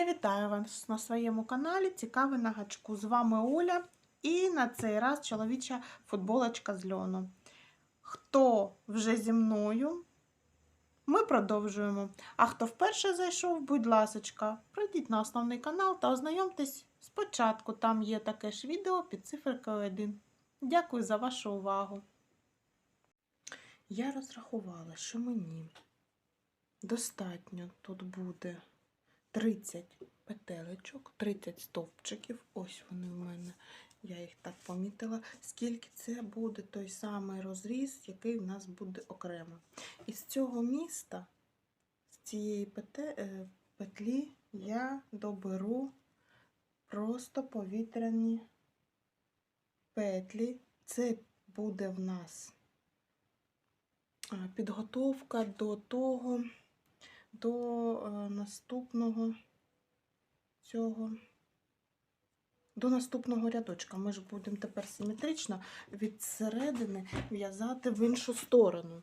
Я вітаю вас на своєму каналі Цікавий на гачку. З вами Оля і на цей раз чоловіча футболочка з льону. Хто вже зі мною? Ми продовжуємо. А хто вперше зайшов, будь ласочка, прийдіть на основний канал та ознайомтесь спочатку. Там є таке ж відео під циферкою 1. Дякую за вашу увагу. Я розрахувала, що мені достатньо тут буде 30 петелечок, 30 стовпчиків. Ось вони в мене. Я їх так помітила. Скільки це буде той самий розріз, який в нас буде окремо. І з цього міста, з цієї е, петлі, я доберу просто повітряні петлі. Це буде в нас підготовка до того, до е, наступного цього, до наступного рядочка. Ми ж будемо тепер симетрично від середини в'язати в іншу сторону.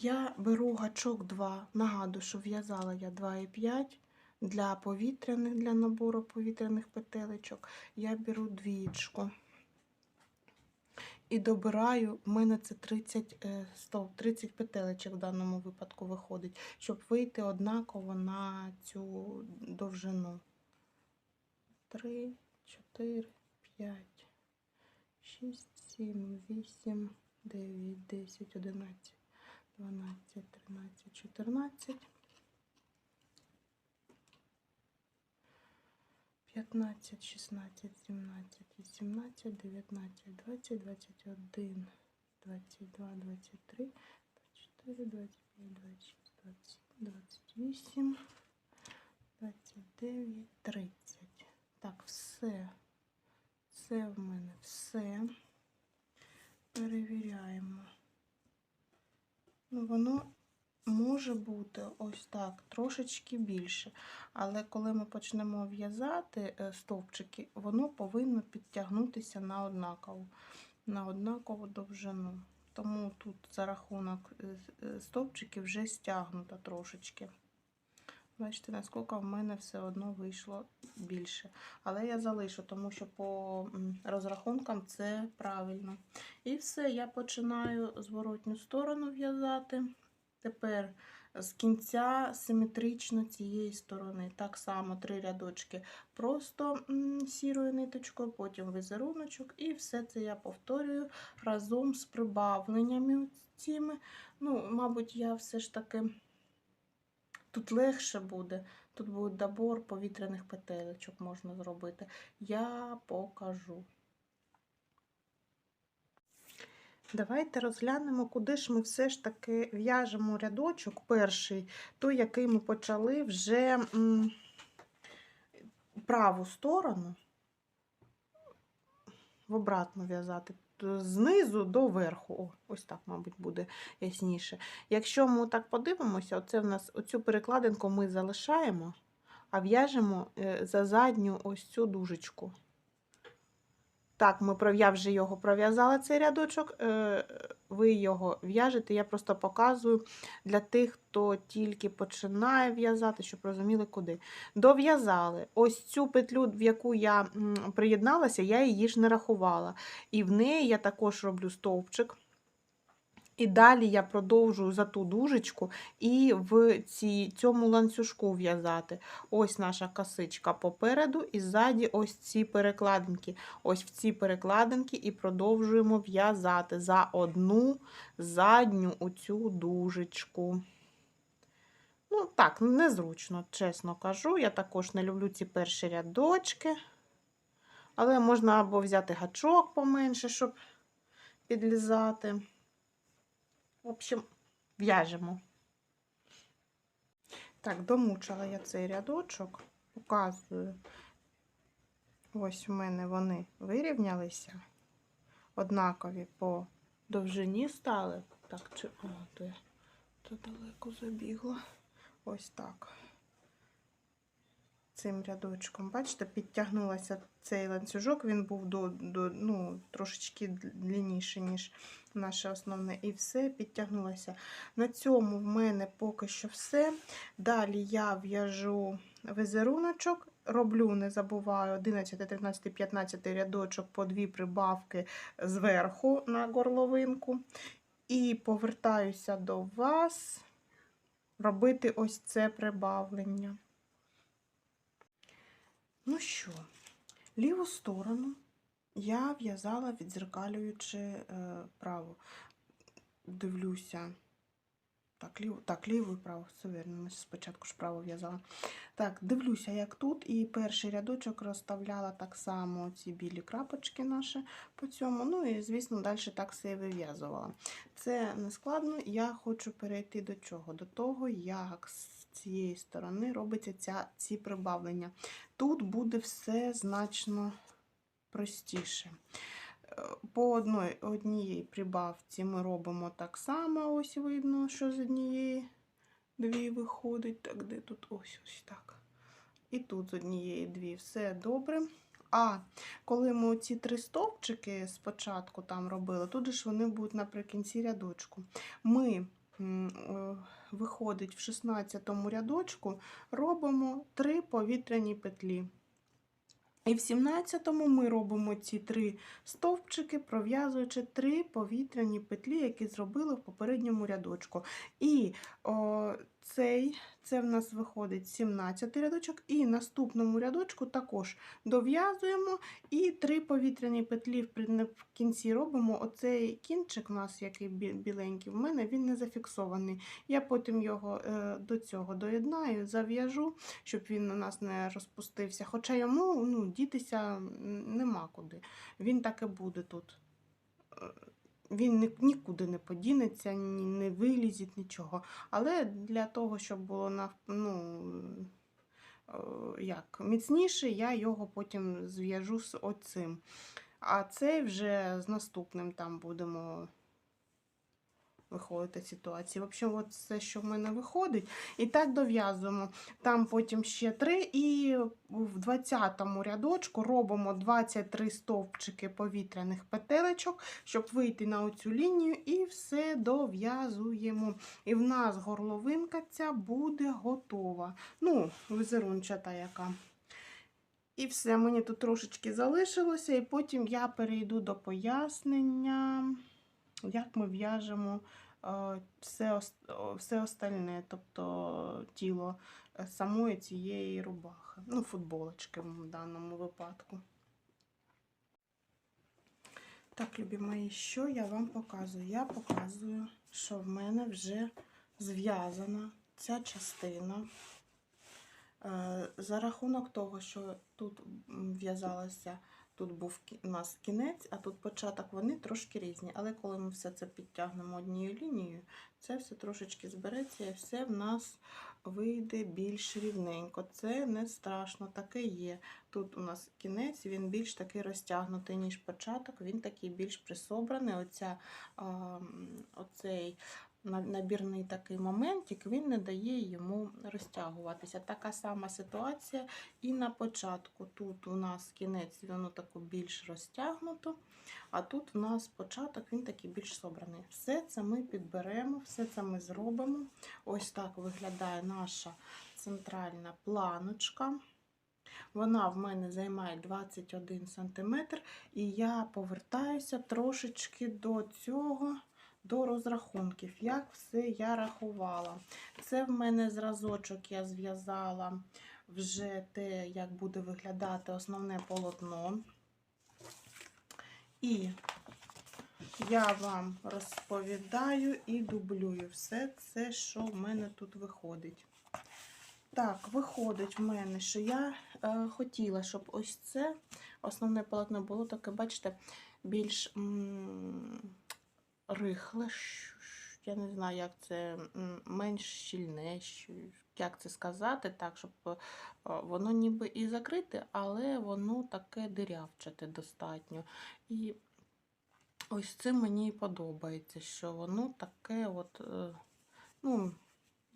Я беру гачок 2, нагадую, що в'язала я 2,5 для повітряних, для набору повітряних петелечок. Я беру двічку. І добираю, в мене це 30, е, стоп, 30 петелечок в даному випадку виходить, щоб вийти однаково на цю довжину. 3, 4, 5, 6, 7, 8, 9, 10, 11, 12, 13, 14. 15, 16, 17, 18, 19, 20, 21, 22, 23, 24, 25, 26, 27, 28, 29, 30. Так, все. Це в мене все. Перевіряємо. Ну, воно може бути ось так, трошечки більше. Але коли ми почнемо в'язати е, стовпчики, воно повинно підтягнутися на однакову, на однакову довжину. Тому тут за рахунок е, е, стовпчиків вже стягнуто трошечки. Бачите, наскільки в мене все одно вийшло більше. Але я залишу, тому що по розрахункам це правильно. І все, я починаю зворотню сторону в'язати. Тепер з кінця симетрично цієї сторони. Так само три рядочки просто сірою ниточкою, потім візеруночок, і все це я повторюю разом з прибавленнями цими. Ну, мабуть, я все ж таки тут легше буде. Тут буде добор повітряних петелечок можна зробити. Я покажу. Давайте розглянемо, куди ж ми все ж таки в'яжемо рядочок перший, той, який ми почали вже праву сторону в обратно в'язати. Знизу до верху. О, ось так, мабуть, буде ясніше. Якщо ми так подивимося, оце в нас оцю перекладинку ми залишаємо, а в'яжемо е, за задню ось цю дужечку. Так, ми пров- я вже його пров'язала цей рядочок. е, Ви його в'яжете. Я просто показую для тих, хто тільки починає в'язати, щоб розуміли, куди. Дов'язали. Ось цю петлю, в яку я приєдналася, я її ж не рахувала. І в неї я також роблю стовпчик. І далі я продовжую за ту дужечку і в ці, цьому ланцюжку в'язати. Ось наша косичка попереду, і ззаді ось ці перекладинки. Ось в ці перекладинки і продовжуємо в'язати за одну задню оцю дужечку. Ну, так, незручно, чесно кажу. Я також не люблю ці перші рядочки. Але можна або взяти гачок поменше, щоб підлізати. В общем, в'яжемо. Так, домучила я цей рядочок, показую. Ось у мене вони вирівнялися. Однакові по довжині стали. Так, чи. О, то я то далеко забігла. Ось так. Цим рядочком. Бачите, підтягнулася цей ланцюжок, він був до, до, ну, трошечки длинніший, ніж наше основне. І все підтягнулося. На цьому в мене поки що все. Далі я в'яжу візеруночок, роблю, не забуваю, 11, 13, 15 рядочок по дві прибавки зверху на горловинку. І повертаюся до вас робити ось це прибавлення. Ну що, ліву сторону я в'язала, відзеркалюючи е, праву. Дивлюся. Так, ліву, так, ліву і праву, все вірно. Спочатку ж право в'язала. Так, дивлюся, як тут. І перший рядочок розставляла так само ці білі крапочки наші по цьому. Ну і, звісно, далі так все і вив'язувала. Це не складно. Я хочу перейти до чого? До того, як цієї сторони робиться ця, ці прибавлення. Тут буде все значно простіше. Е, По одної, однієї прибавці ми робимо так само, ось видно, що з однієї дві виходить. Так, де тут ось ось так. І тут з однієї дві все добре. А коли ми ці три стовпчики спочатку там робили, тут ж вони будуть наприкінці рядочку. Ми, виходить, в 16 рядочку робимо три повітряні петлі. І в 17-му ми робимо ці три стовпчики, пров'язуючи три повітряні петлі, які зробили в попередньому рядочку. І о, цей, це в нас виходить 17 рядочок, і наступному рядочку також дов'язуємо і три повітряні петлі в кінці робимо. Оцей кінчик у нас, який біленький, в мене він не зафіксований. Я потім його е, до цього доєднаю, зав'яжу, щоб він у нас не розпустився. Хоча йому ну, дітися нема куди. Він так і буде тут. Він нікуди не подінеться, не вилізить, нічого. Але для того, щоб було на, ну, е, як, міцніше, я його потім зв'яжу з оцим. А цей вже з наступним там будемо виходити ситуації. В общем, от все, що в мене виходить. І так дов'язуємо. Там потім ще три, і в 20-му рядочку робимо 23 стовпчики повітряних петелечок, щоб вийти на оцю лінію, і все дов'язуємо. І в нас горловинка ця буде готова. Ну, візерунчата яка. І все, мені тут трошечки залишилося, і потім я перейду до пояснення, як ми в'яжемо е, все, все остальне, тобто тіло е, самої цієї рубахи. Ну, футболочки в даному випадку. Так, любі мої, що я вам показую? Я показую, що в мене вже зв'язана ця частина. Е, За рахунок того, що тут м, в'язалося, тут був у нас кінець, а тут початок, вони трошки різні. Але коли ми все це підтягнемо однією лінією, це все трошечки збереться і все в нас вийде більш рівненько. Це не страшно, таке є. Тут у нас кінець, він більш такий розтягнутий, ніж початок, він такий більш присобраний. Оця, а, оцей набірний такий моментик, він не дає йому розтягуватися. Така сама ситуація і на початку. Тут у нас кінець, воно тако більш розтягнуто, а тут у нас початок, він такий більш собраний. Все це ми підберемо, все це ми зробимо. Ось так виглядає наша центральна планочка. Вона в мене займає 21 см, і я повертаюся трошечки до цього до розрахунків, як все я рахувала. Це в мене зразочок я зв'язала вже те, як буде виглядати основне полотно. І я вам розповідаю і дублюю все це, що в мене тут виходить. Так, виходить в мене, що я е, хотіла, щоб ось це основне полотно було таке, бачите, більш м, рихле, я не знаю, як це менш щільне, як це сказати, так, щоб е, воно ніби і закрите, але воно таке дирявчате достатньо. І ось це мені і подобається, що воно таке от, е, ну,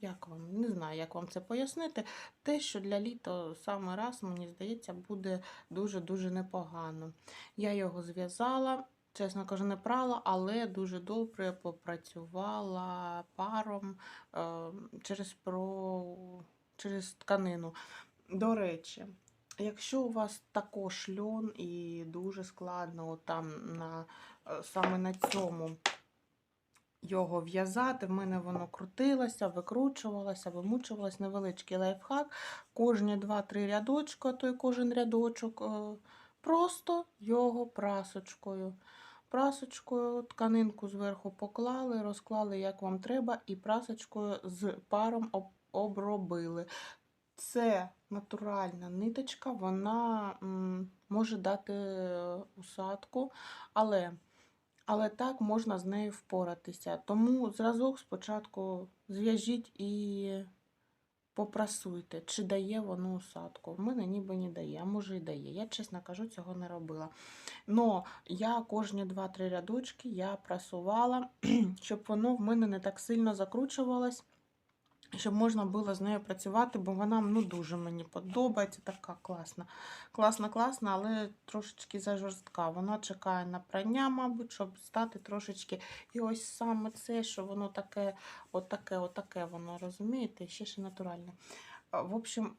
Як вам? Не знаю, як вам це пояснити. Те, що для літа саме раз, мені здається, буде дуже-дуже непогано. Я його зв'язала, чесно кажу, не прала, але дуже добре попрацювала паром е, через, про... через тканину. До речі, якщо у вас також льон і дуже складно там на, е, саме на цьому його в'язати. В мене воно крутилося, викручувалося, вимучувалося. Невеличкий лайфхак. Кожні 2-3 рядочка, а то кожен рядочок, е, просто його прасочкою. Прасочкою тканинку зверху поклали, розклали, як вам треба, і прасочкою з паром обробили. Це натуральна ниточка, вона може дати е, усадку, але але так можна з нею впоратися. Тому зразок спочатку зв'яжіть і попрасуйте, чи дає воно усадку. В мене ніби не дає, а може і дає. Я, чесно кажу, цього не робила. Но я кожні 2-3 рядочки я прасувала, щоб воно в мене не так сильно закручувалось. Щоб можна було з нею працювати, бо вона ну, дуже мені подобається, така класна. Класна, класна, але трошечки зажорстка. Вона чекає на прання, мабуть, щоб стати трошечки. І ось саме це, що воно таке, отаке, отаке воно, розумієте, ще ще натуральне. В общем,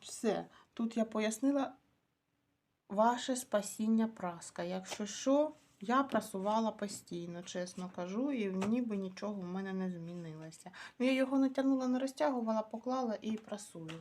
все. Тут я пояснила ваше спасіння праска. Якщо що, я прасувала постійно, чесно кажу, і ніби нічого в мене не змінилося. Ну, я його натягнула, не розтягувала, поклала і прасую.